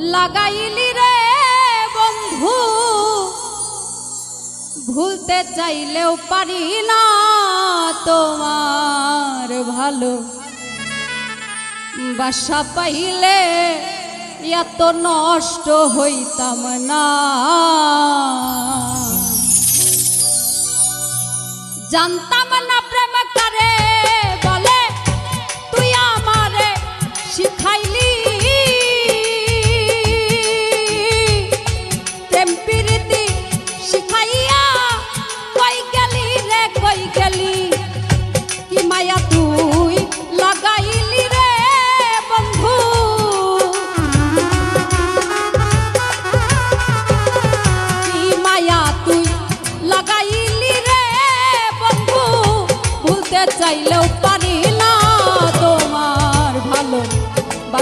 লাগাইলি রে বন্ধু। ভুলতে চাইলেও পারি না তোমার ভালো। বাসা পাইলে এত নষ্ট হইতাম না। জানতাম না প্রেম করে।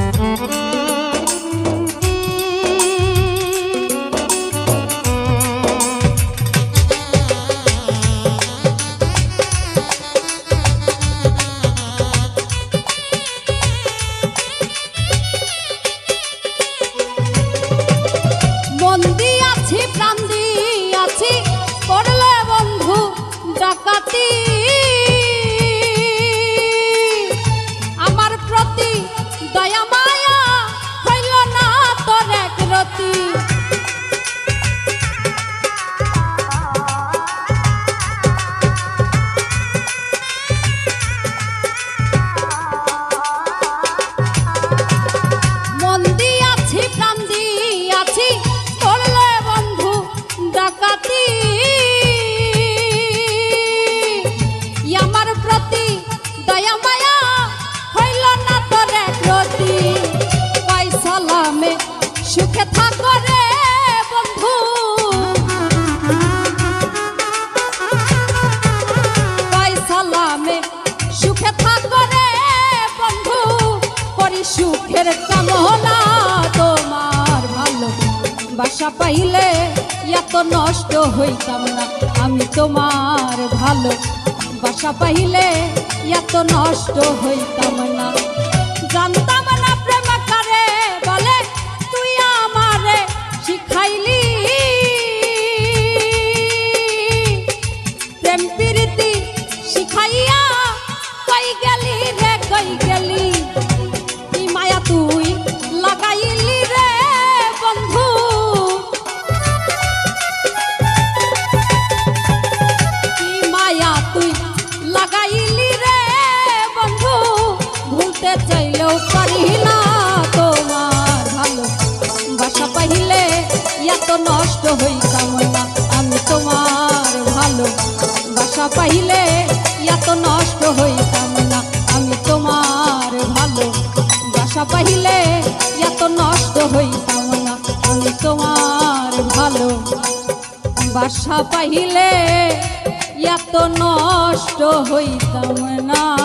Música সুখের কামনা তোমার ভালো বাসা পাইলে এত নষ্ট হইতাম না। আমি তোমার ভালো বাসা পাইলে এত নষ্ট হইতাম না। জানত তোমার ভালো বাসা পাইলে এত নষ্ট আমি তোমার ভালো বাসা পাইলে এত নষ্ট বাসা পাইলে এত নষ্ট হইতাম না।